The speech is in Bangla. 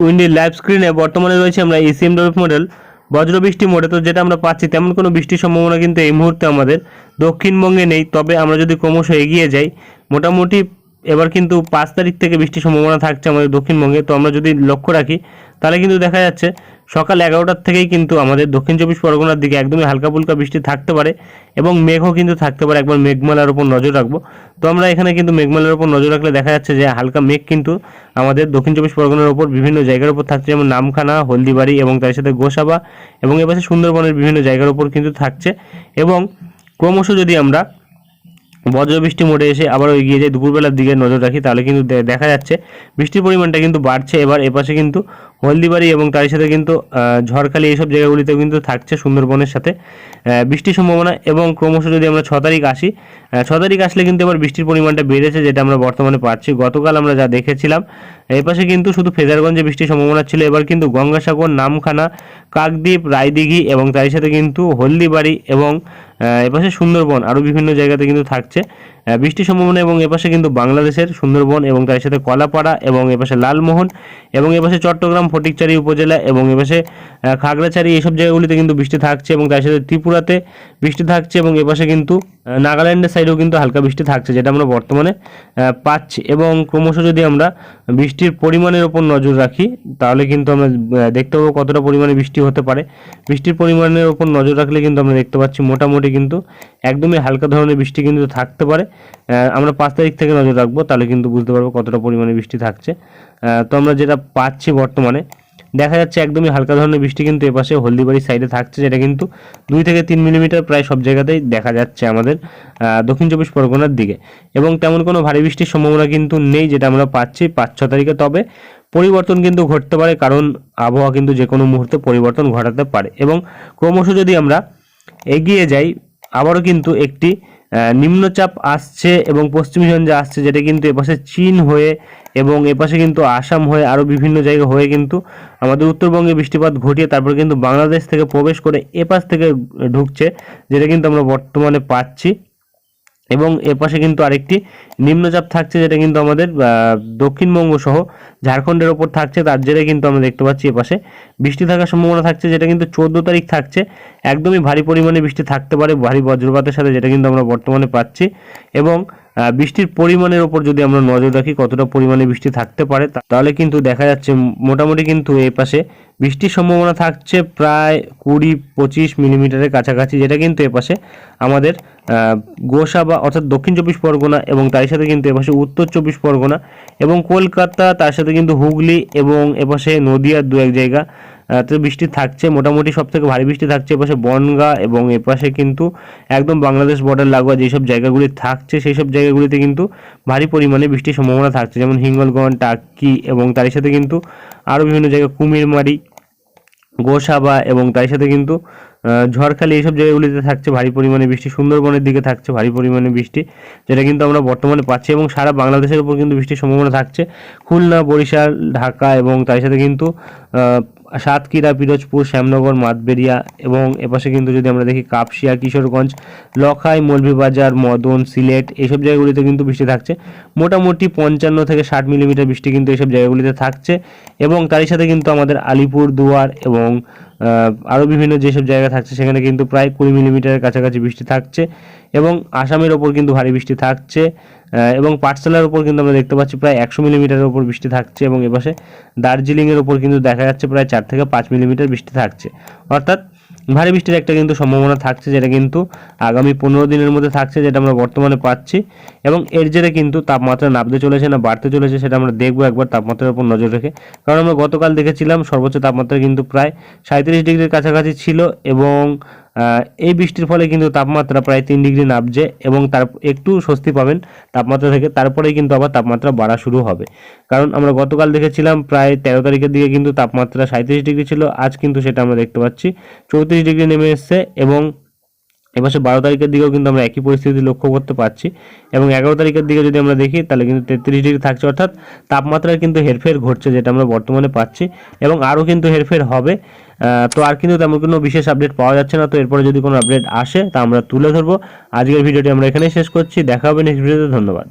উইন্ডির লাইভ স্ক্রিনে বর্তমানে রয়েছে আমরা এসিএম ডব্লিউ মডেল বজ্র বৃষ্টি মোটে তো যেটা আমরা পাচ্ছি তেমন কোনো বৃষ্টির সম্ভাবনা কিন্তু এই মুহূর্তে আমাদের দক্ষিণবঙ্গে নেই। তবে আমরা যদি ক্রমশ এগিয়ে যাই, মোটামুটি এবার কিন্তু পাঁচ তারিখ থেকে বৃষ্টির সম্ভাবনা থাকছে আমাদের দক্ষিণবঙ্গে। তো আমরা যদি লক্ষ্য রাখি, তাহলে কিন্তু দেখা যাচ্ছে সকাল এগারোটার থেকেই কিন্তু আমাদের দক্ষিণ চব্বিশ পরগনার দিকে একদমই হালকা ফুলকা বৃষ্টি থাকতে পারে এবং মেঘও কিন্তু থাকতে পারে, একবার মেঘমালার উপর নজর রাখব। তো আমরা এখানে কিন্তু মেঘমালার উপর নজর রাখলে দেখা যাচ্ছে যে হালকা মেঘ কিন্তু আমাদের দক্ষিণ চব্বিশ পরগনার উপর বিভিন্ন জায়গার উপর থাকছে, যেমন নামখানা, হলদিবাড়ি এবং তার সাথে গোসাবা এবং এপাশে সুন্দরবনের বিভিন্ন জায়গার উপর কিন্তু থাকছে। এবং ক্রমশ যদি আমরা বজ্রবৃষ্টি মোড়ে এসে আবারও এগিয়ে যাই দুপুরবেলার দিকে নজর রাখি, তাহলে কিন্তু দেখা যাচ্ছে বৃষ্টির পরিমাণটা কিন্তু বাড়ছে। এবার এপাশে কিন্তু হলদিবাড়ি এবং তার সাথে কিন্তু ঝড়খালি এইসব জায়গাগুলিতেও কিন্তু থাকছে সুন্দরবনের সাথে বৃষ্টির সম্ভাবনা এবং ক্রমশ যদি আমরা ছ তারিখ আসি ছ তারিখ আসলে কিন্তু এবার বৃষ্টির পরিমাণটা বেড়েছে যেটা আমরা বর্তমানে পাচ্ছি। গতকাল আমরা যা দেখেছিলাম, এপাশে কিন্তু শুধু ফেজারগঞ্জে বৃষ্টির সম্ভাবনা ছিল, এবার কিন্তু গঙ্গাসাগর, নামখানা, কাকদ্বীপ, রায়দিঘি এবং তার সাথে কিন্তু হলদিবাড়ি এবং এপাশে সুন্দরবন আরও বিভিন্ন জায়গাতে কিন্তু থাকছে। বৃষ্টির সম্ভাবনা এবং এপাশে কিন্তু বাংলাদেশের সুন্দরবন এবং তার সাথে কলাপাড়া এবং এপাশে লালমোহন এবং এপাশে চট্টগ্রাম, ফটিকচারি উপজেলা এবং এপাশে খাগড়াছড়ি এইসব জায়গাগুলিতে কিন্তু বৃষ্টি থাকছে এবং তার সাথে ত্রিপুরাতে বৃষ্টি থাকছে এবং এপাশে কিন্তু নাগাল্যান্ডের সাইডেও কিন্তু হালকা বৃষ্টি থাকছে, যেটা আমরা বর্তমানে পাচ্ছি। এবং ক্রমশ যদি আমরা বৃষ্টির পরিমাণের ওপর নজর রাখি, তাহলে কিন্তু আমরা দেখতে পাবো কতটা পরিমাণে বৃষ্টি হতে পারে। বৃষ্টির পরিমাণের ওপর নজর রাখলে কিন্তু আমরা দেখতে পাচ্ছি মোটামুটি কিন্তু একদমই হালকা ধরনের বৃষ্টি কিন্তু থাকতে পারে। আমরা পাঁচ তারিখ থেকে নজর রাখব, তাহলে কিন্তু বুঝতে পারব কতটা পরিমাণে বৃষ্টি থাকছে। তো আমরা যেটা পাচ্ছি বর্তমানে দেখা যাচ্ছে একদমই হালকা ধরনের বৃষ্টি কিন্তু এপাশে হলদিবাড়ির সাইডে থাকছে, যেটা কিন্তু দুই থেকে তিন মিলিমিটার প্রায় সব জায়গাতেই দেখা যাচ্ছে আমাদের দক্ষিণ চব্বিশ পরগনার দিকে। এবং তেমন কোনো ভারী বৃষ্টির সম্ভাবনা কিন্তু নেই যেটা আমরা পাচ্ছি পাঁচ, ছ তারিখে, তবে পরিবর্তন কিন্তু ঘটতে পারে, কারণ আবহাওয়া কিন্তু যে কোনো মুহূর্তে পরিবর্তন ঘটাতে পারে। এবং ক্রমশ যদি আমরা এগিয়ে যাই, আবারও কিন্তু একটি নিম্নচাপ আসছে এবং পশ্চিমী ঝঞ্ঝা আসছে, যেটা কিন্তু এপাশে চীন হয়ে এবং এপাশে কিন্তু আসাম হয়ে আরও বিভিন্ন জায়গা হয়ে কিন্তু আমাদের উত্তরবঙ্গে বৃষ্টিপাত ঘটিয়ে তারপর কিন্তু বাংলাদেশ থেকে প্রবেশ করে এপাশ থেকে ঢুকছে, যেটা কিন্তু আমরা বর্তমানে পাচ্ছি। এবং এর পাশে কিন্তু আরেকটি নিম্নচাপ থাকছে যেটা কিন্তু আমাদের দক্ষিণবঙ্গ সহ ঝাড়খণ্ডের ওপর থাকছে, তার জেরে কিন্তু আমরা দেখতে পাচ্ছি এপাশে বৃষ্টি থাকার সম্ভাবনা থাকছে যেটা কিন্তু চোদ্দ তারিখ থাকছে। একদমই ভারী পরিমাণে বৃষ্টি থাকতে পারে, ভারী বজ্রপাতের সাথে যেটা কিন্তু আমরা বর্তমানে পাচ্ছি। এবং বৃষ্টির পরিমাণের ওপর যদি আমরা নজর রাখি, কতটা পরিমাণে বৃষ্টি থাকতে পারে তাহলে কিন্তু দেখা যাচ্ছে মোটামুটি কিন্তু এই পাশে বৃষ্টির সম্ভাবনা থাকছে প্রায় কুড়ি পঁচিশ মিলিমিটারের কাছাকাছি, যেটা কিন্তু এপাশে আমাদের গোসা বা অর্থাৎ দক্ষিণ চব্বিশ পরগনা এবং তার সাথে কিন্তু এপাশে উত্তর চব্বিশ পরগনা এবং কলকাতা, তার সাথে কিন্তু হুগলি এবং এপাশে নদিয়ার দু এক জায়গা আহ, তো বৃষ্টি থাকছে মোটামুটি সব থেকে ভারী বৃষ্টি থাকছে এপাশে বনগা এবং এপাশে কিন্তু একদম বাংলাদেশ বর্ডার লাগোয়া যেসব জায়গাগুলি থাকছে সেই সব জায়গাগুলিতে কিন্তু ভারী পরিমাণে বৃষ্টির সম্ভাবনা থাকছে। যেমন হিঙ্গলগঞ্জ টাকি এবং তার সাথে কিন্তু আরও বিভিন্ন জায়গা কুমিরমারি গোসাবা এবং তার সাথে কিন্তু ঝড়খালি এইসব জায়গাগুলিতে থাকছে ভারী পরিমাণে বৃষ্টি। সুন্দরবনের দিকে থাকছে ভারী পরিমাণে বৃষ্টি যেটা কিন্তু আমরা বর্তমানে পাচ্ছি এবং সারা বাংলাদেশের উপর কিন্তু বৃষ্টির সম্ভাবনা থাকছে। খুলনা বরিশাল ঢাকা এবং তার সাথে কিন্তু সাতক্ষীরা, পিরোজপুর, শ্যামনগর, মাতবেরিয়া এবং এপাশে কিন্তু যদি আমরা দেখি কাপসিয়া, কিশোরগঞ্জ, লখাই, মৌলভীবাজার, মদন, সিলেট এইসব জায়গাগুলিতে কিন্তু বৃষ্টি থাকছে। মোটামুটি পঞ্চান্ন থেকে ষাট মিলিমিটার বৃষ্টি কিন্তু এইসব জায়গাগুলিতে থাকছে এবং তারই সাথে কিন্তু আমাদের আলিপুর, দুয়ার এবং আরও বিভিন্ন যেসব জায়গা থাকছে সেখানে কিন্তু প্রায় কুড়ি মিলিমিটারের কাছাকাছি বৃষ্টি থাকছে এবং আসামের ওপর কিন্তু ভারী বৃষ্টি থাকছে। এবং পাটসালার ওপর কিন্তু আমরা দেখতে পাচ্ছি প্রায় একশো মিলিমিটারের ওপর বৃষ্টি থাকছে এবং এপাশে দার্জিলিংয়ের ওপর কিন্তু দেখা যাচ্ছে প্রায় চার থেকে পাঁচ মিলিমিটার বৃষ্টি থাকছে। অর্থাৎ ভারী বৃষ্টির একটা কিন্তু সম্ভাবনা থাকছে যেটা কিন্তু আগামী পনেরো দিনের মধ্যে থাকছে যেটা আমরা বর্তমানে পাচ্ছি এবং এর জেরে কিন্তু তাপমাত্রা নামতে চলেছে না বাড়তে চলেছে সেটা আমরা দেখব একবার তাপমাত্রার উপর নজর রেখে। কারণ আমরা গতকাল দেখেছিলাম সর্বোচ্চ তাপমাত্রা কিন্তু প্রায় সাঁত্রিশ ডিগ্রির কাছাকাছি ছিল এবং এই বৃষ্টির ফলে কিন্তু তাপমাত্রা প্রায় তিন ডিগ্রি নামছে এবং তার একটু স্বস্তি পাবেন তাপমাত্রা থেকে। তারপরেই কিন্তু আবার তাপমাত্রা বাড়া শুরু হবে। কারণ আমরা গতকাল দেখেছিলাম প্রায় তেরো তারিখের দিকে কিন্তু তাপমাত্রা সাঁত্রিশ ডিগ্রি ছিল। আজ কিন্তু সেটা আমরা দেখতে পাচ্ছি। চৌত্রিশ ডিগ্রি নেমে এসছে এবং এপাশে বারো তারিখের দিকেও কিন্তু আমরা একই পরিস্থিতি লক্ষ্য করতে পারছি। এবং এগারো তারিখের দিকে যদি আমরা দেখি, তাহলে কিন্তু তেত্রিশ ডিগ্রি থাকছে। অর্থাৎ তাপমাত্রার কিন্তু হেরফের ঘটছে যেটা আমরা বর্তমানে পাচ্ছি। এবং আরও কিন্তু হেরফের হবে। তো আর কিন্তু তেমন কোনো বিশেষ আপডেট পাওয়া যাচ্ছে না, তো এরপরে যদি কোনো আপডেট আসে তা আমরা তুলে ধরবো। আজকের ভিডিওটি আমরা এখানেই শেষ করছি, দেখা হবে নেক্সট ভিডিওতে ধন্যবাদ।